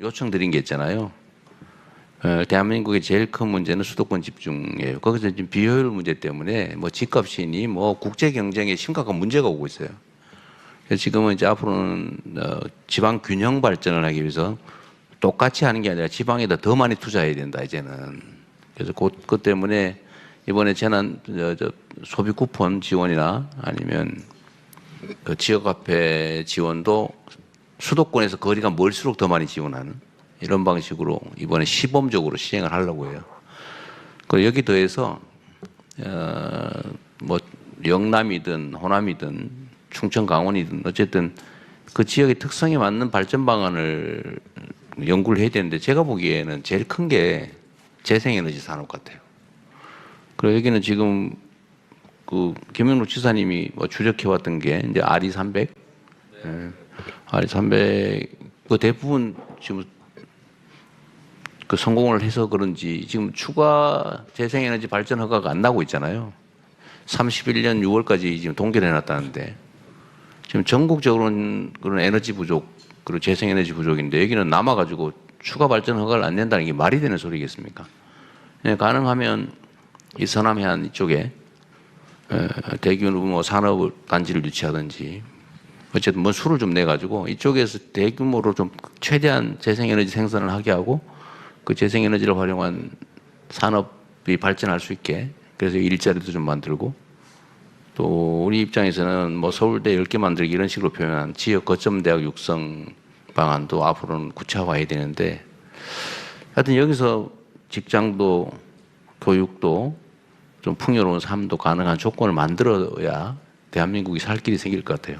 요청드린 게 있잖아요. 어, 대한민국의 제일 큰 문제는 수도권 집중이에요. 거기서 지금 비효율 문제 때문에 뭐 집값이니 뭐 국제 경쟁에 심각한 문제가 오고 있어요. 그래서 지금은 이제 앞으로는 어, 지방 균형 발전을 하기 위해서 똑같이 하는 게 아니라 지방에다 더 많이 투자해야 된다 이제는. 그래서 그, 그 때문에 이번에 재난 저, 저 소비 쿠폰 지원이나 아니면 그 지역 화폐 지원도 수도권에서 거리가 멀수록 더 많이 지원하는 이런 방식으로 이번에 시범적으로 시행을 하려고 해요. 그 여기 더해서 어, 뭐 영남이든 호남이든 충청 강원이든 어쨌든 그 지역의 특성에 맞는 발전 방안을 연구를 해야 되는데 제가 보기에는 제일 큰 게 재생에너지 산업 같아요. 그리고 여기는 지금 그 김영록 지사님이 뭐 주력해왔던 게 이제 RE 300, 예, RE 300그 대부분 지금 그 성공을 해서 그런지 지금 추가 재생에너지 발전 허가가 안 나고 있잖아요. 31년 6월까지 지금 동결해 놨다는데 지금 전국적으로는 그런 에너지 부족 그리고 재생에너지 부족인데 여기는 남아가지고 추가 발전 허가를 안 낸다는 게 말이 되는 소리겠습니까? 예, 가능하면 이 서남 해안 이쪽에 에, 대규모 뭐 산업 단지를 유치하든지 어쨌든 뭐 수를 좀 내 가지고 이쪽에서 대규모로 좀 최대한 재생에너지 생산을 하게 하고 그 재생에너지를 활용한 산업이 발전할 수 있게 그래서 일자리도 좀 만들고 또 우리 입장에서는 뭐 서울대 10개 만들기 이런 식으로 표현한 지역 거점 대학 육성 방안도 앞으로는 구체화해야 되는데 하여튼 여기서 직장도 교육도 좀 풍요로운 삶도 가능한 조건을 만들어야 대한민국이 살 길이 생길 것 같아요.